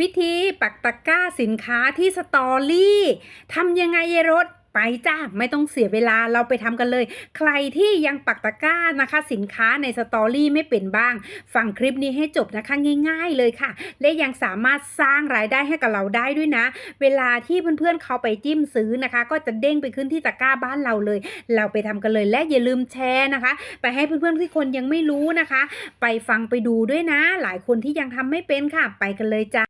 วิธีปักตะกร้าสินค้าที่สตอรี่ทำยังไงเยรถไปจ้าไม่ต้องเสียเวลาเราไปทำกันเลย ใครที่ยังปักตะกร้านะคะ สินค้าในสตอรี่ไม่เป็นบ้าง ฟังคลิปนี้ให้จบนะคะง่าย ๆ เลยค่ะ และยังสามารถสร้างรายได้ให้กับเราได้ด้วยนะ เวลาที่เพื่อนๆเขาไปจิ้มซื้อนะคะ ก็จะเด้งไปขึ้นที่ตะกร้าบ้านเราเลย เราไปทำกันเลยและอย่าลืมแชร์นะคะ ไปให้เพื่อนๆที่คนยังไม่รู้นะคะ ไปฟังไปดูด้วยนะ หลายคนที่ยังทำไม่เป็นค่ะ ไปกันเลยจ้า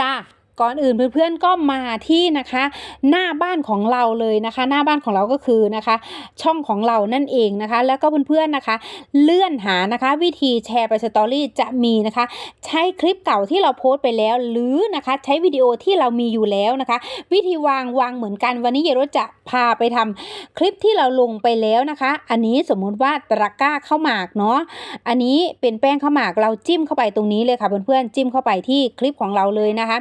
จ้า ก่อนอื่นเพื่อนๆก็มาที่นะคะ หน้าบ้านของเราเลยนะคะ หน้าบ้านของเราก็คือนะคะ ช่องของเรานั่นเองนะคะ แล้วก็เพื่อนๆนะคะ เลื่อนหานะคะ วิธีแชร์ไปสตอรี่จะมีนะคะ ใช้คลิปเก่าที่เราโพสต์ไปแล้ว หรือนะคะใช้วิดีโอที่เรามีอยู่แล้วนะคะ วิธีวางวางเหมือนกันวันนี้เยรจะพาไปทำคลิปที่เราลงไปแล้วนะคะ อันนี้สมมุติว่าตะกร้าข้าวหมากเนาะอันนี้เป็นแป้งข้าวหมากเราจิ้มเข้าไปตรงนี้เลยค่ะเพื่อนๆจิ้มเข้าไปที่คลิปของเราเลยนะคะ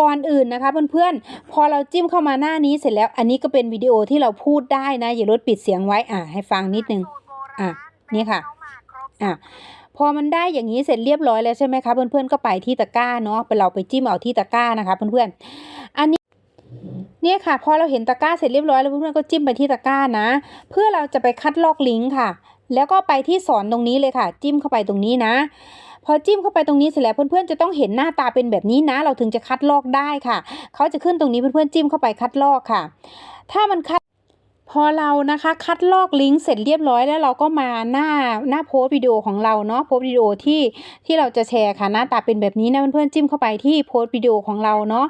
ก่อนอื่นนะคะเพื่อนๆ พอเราจิ้มเข้ามาหน้านี้เสร็จแล้ว อันนี้ก็เป็นวิดีโอที่เราพูดได้นะ อย่าลดปิดเสียงไว้อะให้ฟังนิดนึงอะนี่ค่ะอะพอมันได้อย่างนี้เสร็จเรียบร้อยแล้วใช่ไหมคะเพื่อนๆก็ไปที่ตะกร้าเนาะไปเราไปจิ้มเอาที่ตะกร้านะคะเพื่อนๆอันนี้เนี่ยค่ะพอเราเห็นตะกร้าเสร็จเรียบร้อยแล้วเพื่อนๆก็จิ้มไปที่ตะกร้านะ เพื่อเราจะไปคัดลอกลิงก์ค่ะ แล้วก็ไปที่สอนตรงนี้เลยค่ะ จิ้มเข้าไปตรงนี้นะ พอจิ้มเข้าไปตรงนี้เสร็จแล้วเพื่อนๆจะต้องเห็นหน้าตาเป็นแบบนี้นะ เราถึงจะคัดลอกได้ค่ะ เขาจะขึ้นตรงนี้เพื่อนๆจิ้มเข้าไปคัดลอกค่ะ ถ้ามันคัด พอเรานะคะคัดลอกลิงก์เสร็จเรียบร้อยแล้วเราก็มาหน้าหน้าโพสต์วิดีโอของเราเนาะโพสต์วิดีโอที่ที่เราจะแชร์ค่ะหน้าตาเป็นแบบนี้นะเพื่อนๆจิ้มเข้าไปที่โพสต์วิดีโอของเราเนาะ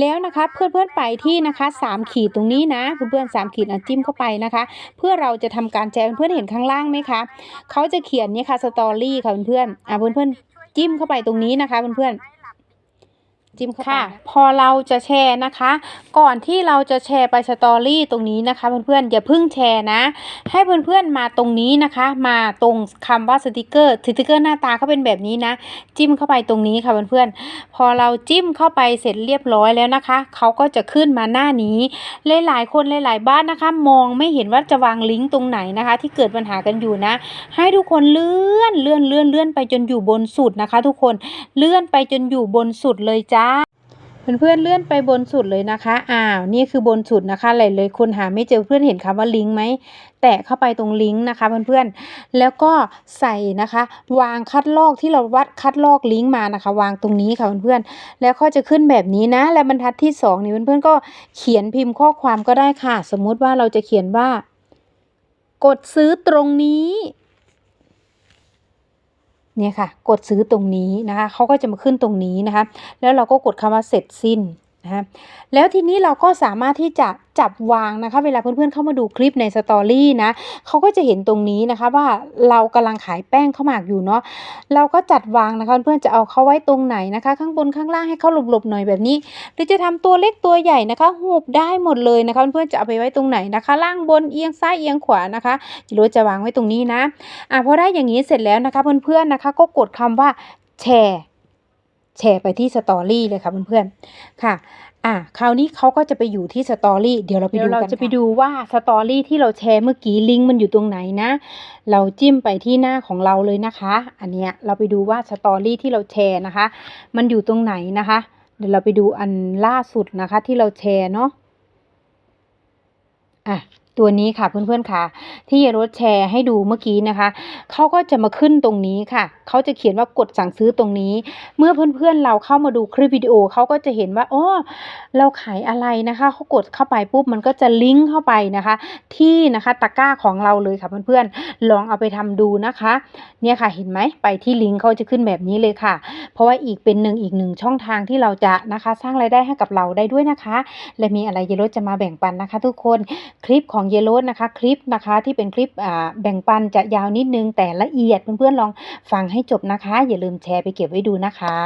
แล้วนะคะเพื่อนๆไปที่นะคะสามขีดตรงนี้นะเพื่อนๆสามขีดอะจิ้มเข้าไปนะคะ เพื่อเราจะทำการแชร์เพื่อนๆเห็นข้างล่างไหมคะเขาจะเขียนเนี่ยค่ะสตอรี่ค่ะเพื่อนๆอะเพื่อนๆจิ้มเข้าไปตรงนี้นะคะเพื่อนๆ จิ้มเข้าไปค่ะพอเราจะแชร์นะคะ ก่อนที่เราจะแชร์ไปสตอรี่ตรงนี้นะคะ เพื่อนๆอย่าเพิ่งแชร์นะ ให้เพื่อนๆมาตรงนี้นะคะ มาตรงคำว่าสติกเกอร์สติกเกอร์หน้าตาเขาเป็นแบบนี้นะ จิ้มเข้าไปตรงนี้ค่ะเพื่อนๆพอเราจิ้มเข้าไปเสร็จเรียบร้อยแล้วนะคะเขาก็จะขึ้นมาหน้านี้ หลายๆคนหลายๆบ้านนะคะ มองไม่เห็นว่าจะวางลิงก์ตรงไหนนะคะ ที่เกิดปัญหากันอยู่นะ ให้ทุกคนเลื่อนเลื่อนเลื่อนเลื่อนไปจนอยู่บนสุดนะคะ ทุกคนเลื่อนไปจนอยู่บนสุดเลยจ้า เพื่อนๆเลื่อนไปบนสุดเลยนะคะ อ้าว นี่คือบนสุดนะคะหลายๆคนหาไม่เจอเพื่อนเห็นคำว่าลิงก์ไหม แตะเข้าไปตรงลิงก์นะคะเพื่อนๆ แล้วก็ใส่นะคะ วางคัดลอกที่เราวัดคัดลอกลิงก์มานะคะ วางตรงนี้ค่ะเพื่อนๆ แล้วก็จะขึ้นแบบนี้นะ และบรรทัดที่สองนี่เพื่อนๆก็เขียนพิมพ์ข้อความก็ได้ค่ะ สมมุติว่าเราจะเขียนว่า กดซื้อตรงนี้ เนี่ยค่ะ กดซื้อตรงนี้นะคะเขาก็จะมาขึ้นตรงนี้นะคะ แล้วเราก็กดคำว่าเสร็จสิ้น นะคะแล้วทีนี้เราก็สามารถที่จะจับวางนะคะ เวลาเพื่อนๆเข้ามาดูคลิปในสตอรี่นะเขาก็จะเห็นตรงนี้นะคะว่าเรากำลังขายแป้งข้าวหมากอยู่เนาะเราก็จัดวางนะคะเพื่อนๆจะเอาเขาไว้ตรงไหนนะคะ ข้างบนข้างล่างให้เขาหลบๆหน่อยแบบนี้ หรือจะทำตัวเล็กตัวใหญ่นะคะหูบได้หมดเลยนะคะเพื่อนๆจะเอาไปไว้ตรงไหนนะคะ ล่างบนเอียงซ้ายเอียงขวานะคะจิโรจะวางไว้ตรงนี้นะอะพอได้อย่างนี้เสร็จแล้วนะคะ เพื่อนๆนะคะ ก็กดคำว่าแชร์ แชร์ไปที่สตอรี่เลยค่ะเพื่อนๆค่ะอะคราวนี้เขาก็จะไปอยู่ที่สตอรี่เดี๋ยวเราไปดูกันเราจะไปดูว่าสตอรี่ที่เราแชร์เมื่อกี้ลิงก์มันอยู่ตรงไหนนะ เราจิ้มไปที่หน้าของเราเลยนะคะ อันเนี้ยเราไปดูว่าสตอรี่ที่เราแชร์นะคะ มันอยู่ตรงไหนนะคะ เดี๋ยวเราไปดูอันล่าสุดนะคะที่เราแชร์เนาะอะ ตัวนี้ค่ะเพื่อนๆค่ะ ที่เยรถแชร์ให้ดูเมื่อกี้นะคะเขาก็จะมาขึ้นตรงนี้ค่ะเขาจะเขียนว่ากดสั่งซื้อตรงนี้ เมื่อเพื่อนๆเราเข้ามาดูคลิปวิดีโอเขาก็จะเห็นว่าอ๋อเราขายอะไรนะคะเขากดเข้าไปปุ๊บมันก็จะลิงก์เข้าไปนะคะ ที่นะคะตะกร้าของเราเลยค่ะเพื่อนๆลองเอาไปทำดูนะคะ เนี่ยค่ะเห็นไหมไปที่ลิงก์เขาจะขึ้นแบบนี้เลยค่ะ เพราะว่าอีกเป็นหนึ่งอีกหนึ่งช่องทางที่เราจะนะคะ สร้างรายได้ให้กับเราได้ด้วยนะคะ และมีอะไรเยลโลจะมาแบ่งปันนะคะ ทุกคนคลิปของของเยลโลนะคะ คลิปนะคะที่เป็นคลิปแบ่งปันจะยาวนิดนึงแต่ละเอียดเพื่อนๆลองฟังให้จบนะคะ อย่าลืมแชร์ไปเก็บไว้ดูนะคะ